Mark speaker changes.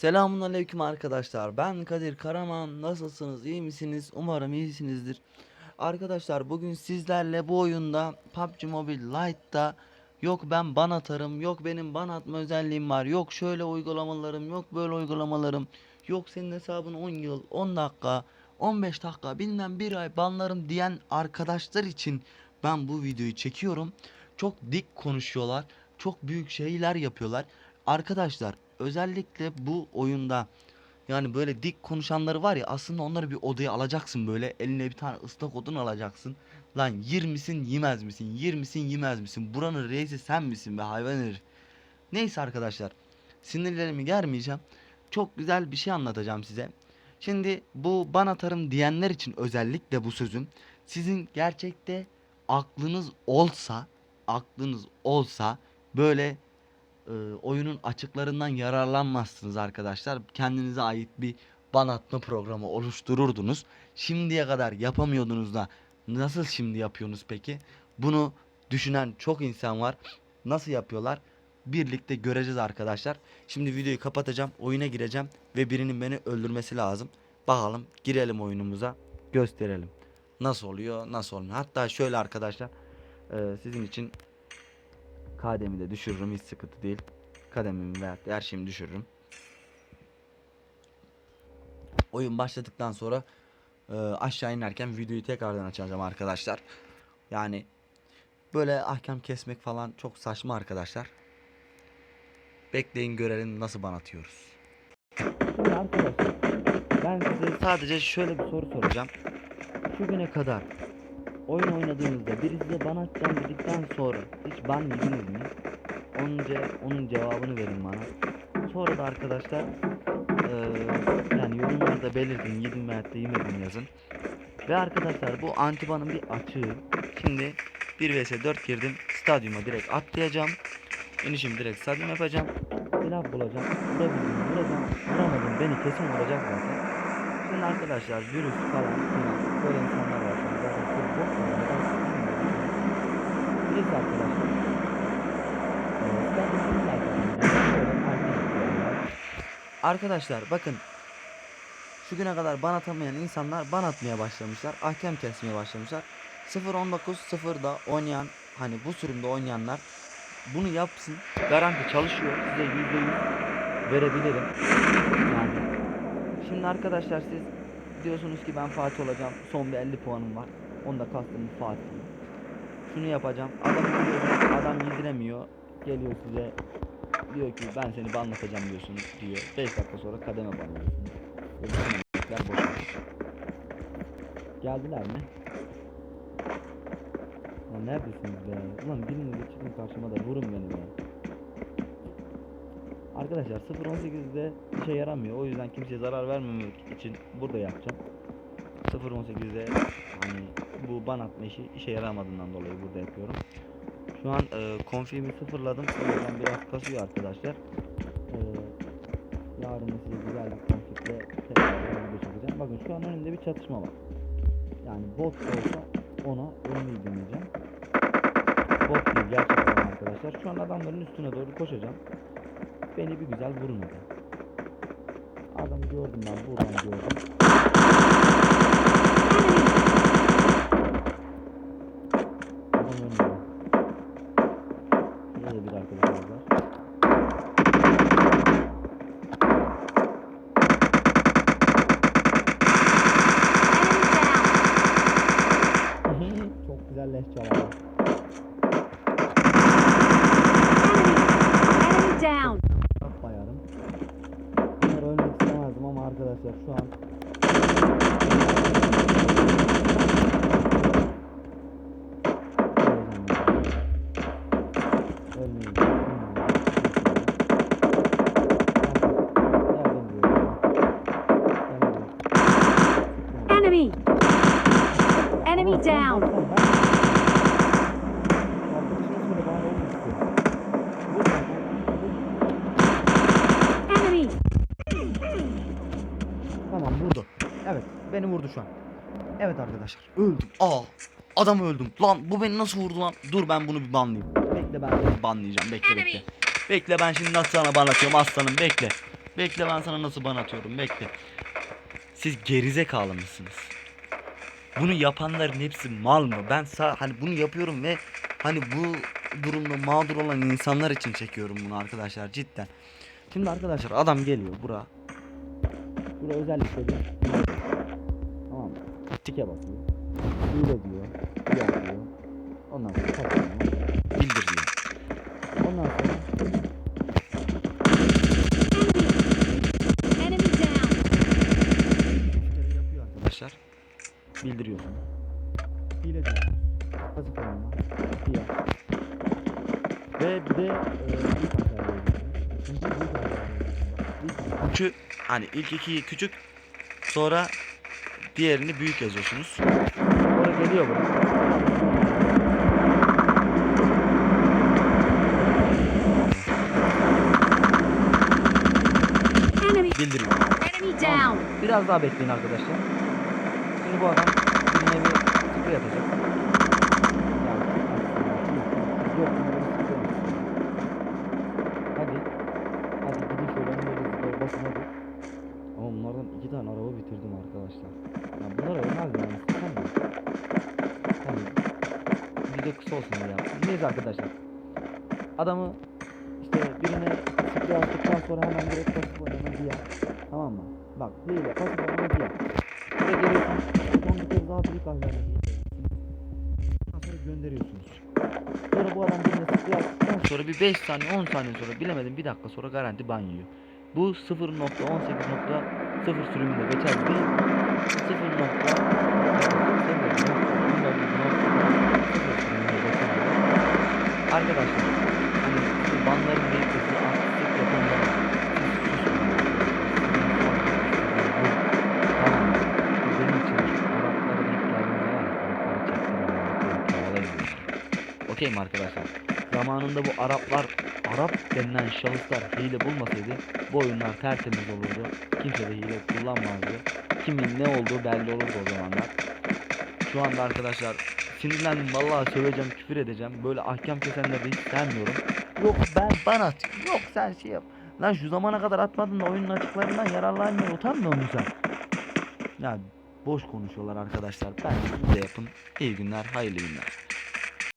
Speaker 1: Selamun aleyküm arkadaşlar. Ben Kadir Karaman. Nasılsınız? İyi misiniz? Umarım iyisinizdir. Arkadaşlar bugün sizlerle bu oyunda PUBG Mobile Lite'da yok ben ban atarım, yok benim ban atma özelliğim var, yok şöyle uygulamalarım, yok böyle uygulamalarım, yok senin hesabın 10 yıl, 10 dakika, 15 dakika, bilmem bir ay banlarım diyen arkadaşlar için ben bu videoyu çekiyorum. Çok dik konuşuyorlar, çok büyük şeyler yapıyorlar. Arkadaşlar özellikle bu oyunda yani böyle dik konuşanları var ya aslında onları bir odaya alacaksın böyle eline bir tane ıslak odun alacaksın. Lan yer misin yemez misin yer misin yemez misin buranın reisi sen misin be hayvan herif. Neyse arkadaşlar sinirlerimi germeyeceğim. Çok güzel bir şey anlatacağım size. Şimdi bu ban atarım diyenler için özellikle bu sözüm sizin gerçekte aklınız olsa aklınız olsa böyle e, oyunun açıklarından yararlanmazsınız arkadaşlar. Kendinize ait bir ban atma programı oluştururdunuz. Şimdiye kadar yapamıyordunuz da nasıl şimdi yapıyorsunuz peki? Bunu düşünen çok insan var. Nasıl yapıyorlar? Birlikte göreceğiz arkadaşlar. Şimdi videoyu kapatacağım. Oyuna gireceğim ve birinin beni öldürmesi lazım. Bakalım girelim oyunumuza. Gösterelim. Nasıl oluyor? Nasıl olmuyor? Hatta şöyle arkadaşlar e, sizin için Kademi de düşürürüm hiç sıkıntı değil. Kademimi veya her şeyimi düşürürüm. Oyun başladıktan sonra e, aşağı inerken videoyu tekrardan açacağım arkadaşlar. Yani böyle ahkam kesmek falan çok saçma arkadaşlar. Bekleyin görelim nasıl ban atıyoruz. Şimdi arkadaşlar ben size sadece şöyle bir soru soracağım. Şu güne kadar oyun oynadığınızda biri size ban atacağım dedikten sonra hiç ban yediniz mi? Önce onun cevabını verin bana. Sonra da arkadaşlar eee, yani yorumlarda belirtin yedim veyahut da yemedim yazın. Ve arkadaşlar bu antibanın bir açığı. Şimdi 1 vs 4 girdim. Stadyuma direkt atlayacağım. İnişimi direkt stadyum yapacağım. Silah bulacağım. Vurabildim vuracağım. Vuramadım beni kesin vuracak zaten. Şimdi arkadaşlar virüs falan filan böyle insanlar var. Neyse arkadaşlar. Arkadaşlar bakın şu güne kadar ban atamayan insanlar ban atmaya başlamışlar. Ahkam kesmeye başlamışlar. 0-19 0'da oynayan hani bu sürümde oynayanlar bunu yapsın. Garanti çalışıyor. Size %100 verebilirim. Yani Şimdi arkadaşlar siz diyorsunuz ki ben Fatih olacağım. Son bir 50 puanım var. Onda kastım Fatih. Şunu yapacağım. Adam adam yediremiyor. Geliyor size diyor ki ben seni banlatacağım diyorsunuz diyor. 5 dakika sonra kademe boşa. Geldiler mi? Lan neredesiniz be? Ulan biriniz de çıkın karşıma da vurun beni be. Arkadaşlar 0.18'de işe yaramıyor. O yüzden kimseye zarar vermemek için burada yapacağım. 0.18'de hani ban atma işi işe yaramadığından dolayı burada yapıyorum. Şu an e, config'imi sıfırladım. O yüzden biraz kasıyor arkadaşlar. E, yarın size güzel bir config'le tekrar video çekeceğim. Bakın şu an önümde bir çatışma var. Yani bot olsa ona ölmeyi deneyeceğim. Bot değil gerçekten arkadaşlar. Şu an adamların üstüne doğru koşacağım. Beni bir güzel vurun hadi. Adamı gördüm ben buradan gördüm.
Speaker 2: Enemy! Enemy down! Enemy!
Speaker 1: Tamam vurdu. Evet beni vurdu şu an. Evet arkadaşlar öldüm. Aa adam öldüm. Lan bu beni nasıl vurdu lan? Dur ben bunu bir banlayayım. Bekle ben seni banlayacağım. Bekle bekle. Bekle ben şimdi nasıl sana ban atıyorum aslanım bekle. Bekle ben sana nasıl ban atıyorum bekle. Siz gerizekalı mısınız? Bunu yapanların hepsi mal mı? Ben sa hani bunu yapıyorum ve hani bu durumda mağdur olan insanlar için çekiyorum bunu arkadaşlar cidden. Şimdi arkadaşlar adam geliyor bura. Bura özellikle bir Tamam mı? Tike basıyor. Hile diyor. Hile yapıyor. Ondan sonra kasıyor. Bildiriyor. Ondan sonra
Speaker 2: Enemy down.
Speaker 1: kere yapıyor arkadaşlar. Bildiriyorsun. Hile diyorsun. Pasif olma. Hile. Ve bir de e, harfler yazıyorsunuz. İlk üçü hani ilk iki küçük sonra diğerini büyük yazıyorsunuz. Sonra geliyor bu.
Speaker 2: Enemy.
Speaker 1: Bildiriyor.
Speaker 2: Enemy down.
Speaker 1: Biraz daha bekleyin arkadaşlar. Şimdi bu adam bir sprey atacak. Ya, yok, sprey atacak. Hadi. Hadi gidin şöyle önleri basın hadi. Ama bunlardan iki tane araba bitirdim arkadaşlar. Ya bunlar ölmez yani. Sen mi? Hani video kısa olsun yaptım. Neyse arkadaşlar. Adamı işte birine sprey attıktan sonra hemen direkt pasif oynama diye. Tamam mı? Bak hile pasif oynama diye. Buraya geliyorsun. Son bir kez daha harflerle Ondan sonra gönderiyorsunuz. Sonra bu adam birine attıktan sonra bir 5 saniye 10 saniye sonra bilemedim bir dakika sonra garanti ban yiyor. Bu 0.18.0 sürümünde geçer değil. 0.18.0 Arkadaşlar Okey mi arkadaşlar? Zamanında bu Araplar Arap denilen şahıslar hile bulmasaydı bu oyunlar tertemiz olurdu. Kimse de hile kullanmazdı. Kimin ne olduğu belli olurdu o zamanlar. Şu anda arkadaşlar sinirlendim vallahi söyleyeceğim küfür edeceğim. Böyle ahkam kesenleri hiç sevmiyorum. Yok ben bana at. Yok sen şey yap. Lan şu zamana kadar atmadın da oyunun açıklarından yararlanmaya utanmıyor musun sen? Ya boş konuşuyorlar arkadaşlar. Ben de yapın. İyi günler, hayırlı günler.